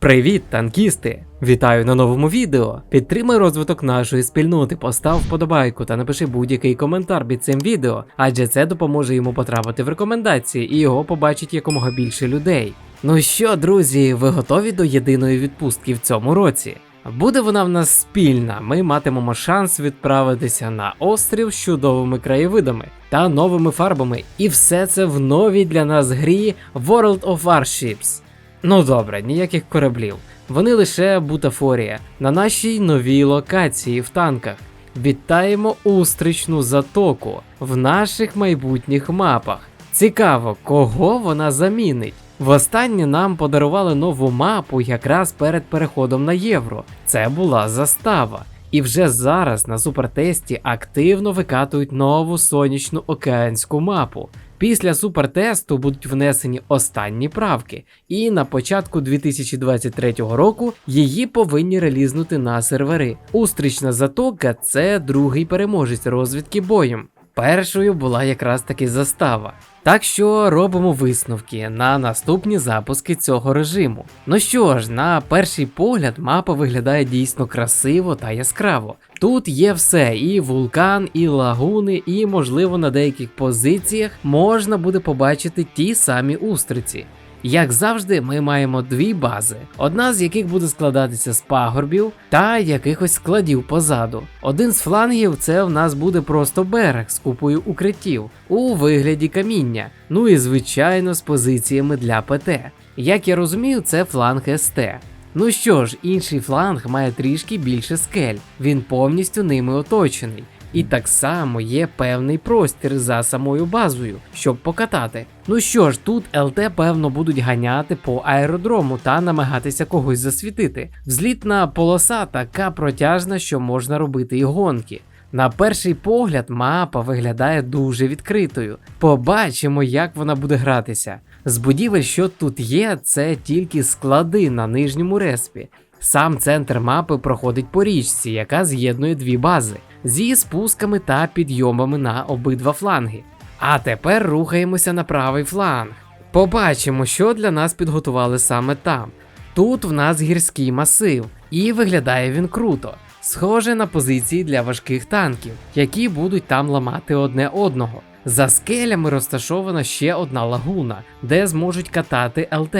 Привіт, танкісти! Вітаю на новому відео. Підтримай розвиток нашої спільноти, постав вподобайку та напиши будь-який коментар під цим відео, адже це допоможе йому потрапити в рекомендації і його побачить якомога більше людей. Ну що, друзі, ви готові до єдиної відпустки в цьому році? Буде вона в нас спільна. Ми матимемо шанс відправитися на острів з чудовими краєвидами та новими фарбами, і все це в новій для нас грі World of Warships. Ну добре, ніяких кораблів. Вони лише бутафорія на нашій новій локації в танках. Вітаємо устричну затоку в наших майбутніх мапах. Цікаво, кого вона замінить. Востаннє нам подарували нову мапу якраз перед переходом на євро. Це була застава. І вже зараз на супертесті активно викатують нову сонячну океанську мапу. Після супертесту будуть внесені останні правки, і на початку 2023 року її повинні релізнути на сервери. Устрічна затока це другий переможець розвідки боєм. Першою була якраз таки застава. Так що робимо висновки на наступні запуски цього режиму. Ну що ж, на перший погляд, мапа виглядає дійсно красиво та яскраво. Тут є все: і вулкан, і лагуни, і, можливо, на деяких позиціях можна буде побачити ті самі устриці. Як завжди, ми маємо дві бази, одна з яких буде складатися з пагорбів та якихось складів позаду. Один з флангів це в нас буде просто берег з купою укриттів у вигляді каміння, ну і звичайно з позиціями для ПТ. Як я розумію, це фланг СТ. Ну що ж, інший фланг має трішки більше скель, він повністю ними оточений. І так само є певний простір за самою базою, щоб покатати. Ну що ж, тут ЛТ певно будуть ганяти по аеродрому та намагатися когось засвітити. Взлітна полоса така протяжна, що можна робити і гонки. На перший погляд, мапа виглядає дуже відкритою. Побачимо, як вона буде гратися. З будівель, що тут є, це тільки склади на нижньому респі. Сам центр мапи проходить по річці, яка з'єднує дві бази зі спусками та підйомами на обидва фланги. А тепер рухаємося на правий фланг. Побачимо, що для нас підготували саме там. Тут в нас гірський масив, і виглядає він круто, схоже на позиції для важких танків, які будуть там ламати одне одного. За скелями розташована ще одна лагуна, де зможуть катати ЛТ.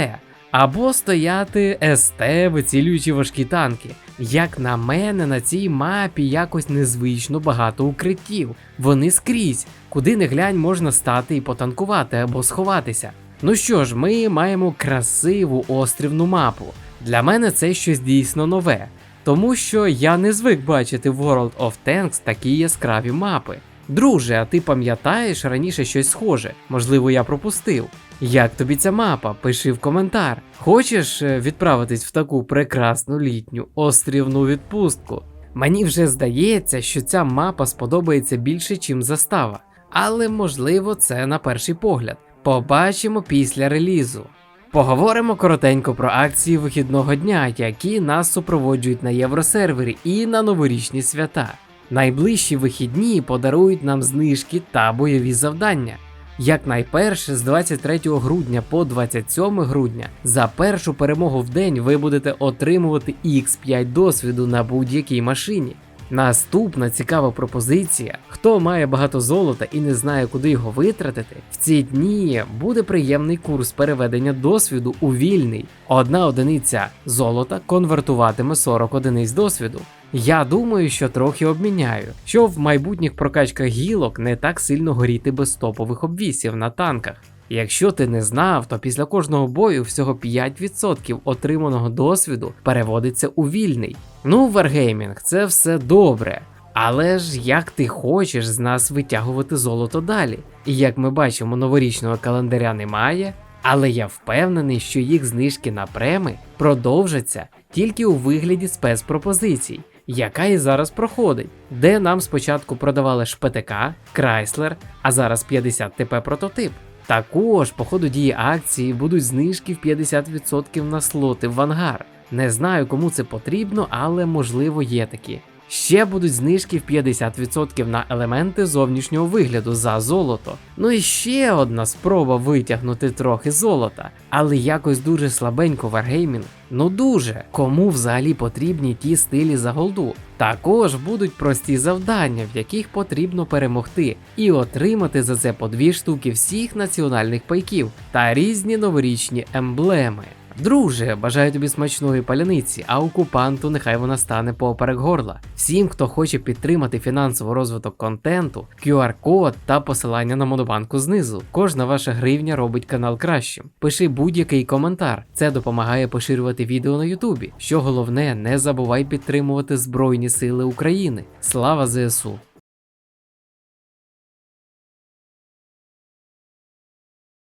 Або стояти СТ, вицілюючи важкі танки. Як на мене, на цій мапі якось незвично багато укриттів. Вони скрізь, куди не глянь, можна стати і потанкувати або сховатися. Ну що ж, ми маємо красиву острівну мапу. Для мене це щось дійсно нове, тому що я не звик бачити в World of Tanks такі яскраві мапи. Друже, а ти пам'ятаєш раніше щось схоже? Можливо, я пропустив. Як тобі ця мапа? Пиши в коментар. Хочеш е, відправитись в таку прекрасну літню острівну відпустку? Мені вже здається, що ця мапа сподобається більше, чим застава. Але можливо це на перший погляд. Побачимо після релізу. Поговоримо коротенько про акції вихідного дня, які нас супроводжують на євросервері і на новорічні свята. Найближчі вихідні подарують нам знижки та бойові завдання. Якнайперше з 23 грудня по 27 грудня за першу перемогу в день ви будете отримувати X5 досвіду на будь-якій машині. Наступна цікава пропозиція: хто має багато золота і не знає, куди його витратити, в ці дні буде приємний курс переведення досвіду у вільний. Одна одиниця золота конвертуватиме 40 одиниць досвіду. Я думаю, що трохи обміняю, що в майбутніх прокачках гілок не так сильно горіти без топових обвісів на танках. Якщо ти не знав, то після кожного бою всього 5% отриманого досвіду переводиться у вільний. Ну, Wargaming, це все добре. Але ж як ти хочеш з нас витягувати золото далі? І як ми бачимо, новорічного календаря немає, але я впевнений, що їх знижки на преми продовжаться тільки у вигляді спецпропозицій, яка і зараз проходить, де нам спочатку продавали ШПТК, Крайслер, а зараз 50 ТП прототип. Також по ходу дії акції будуть знижки в 50% на слоти в ангар. Не знаю, кому це потрібно, але можливо є такі. Ще будуть знижки в 50% на елементи зовнішнього вигляду за золото. Ну і ще одна спроба витягнути трохи золота, але якось дуже слабенько Wargaming. Ну дуже. Кому взагалі потрібні ті стилі за голду? Також будуть прості завдання, в яких потрібно перемогти, і отримати за це по дві штуки всіх національних пайків та різні новорічні емблеми. Друже, бажаю тобі смачної паляниці, а окупанту нехай вона стане поперек горла. Всім, хто хоче підтримати фінансовий розвиток контенту, QR-код та посилання на монобанку знизу. Кожна ваша гривня робить канал кращим. Пиши будь-який коментар. Це допомагає поширювати відео на Ютубі. Що головне, не забувай підтримувати Збройні Сили України. Слава ЗСУ!